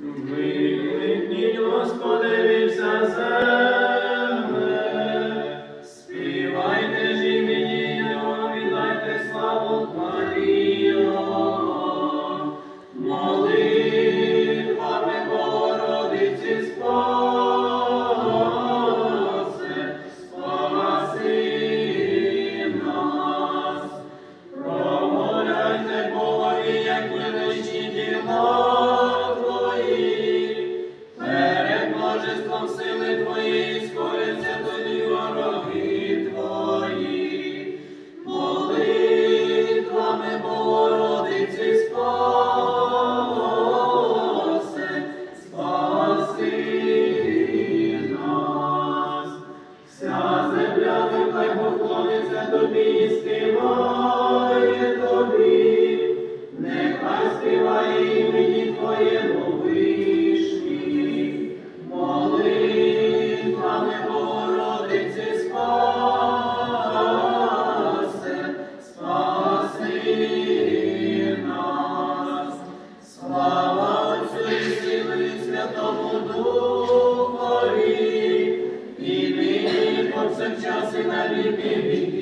Виникніть, Господи, земле, співайте ж імені славу хвалі Його. Молитвами Богородиці спасе, нас. Промовляйте Богові, як діла Твоєї скоряться тоді Духові, і нині, і повсякчас і на віки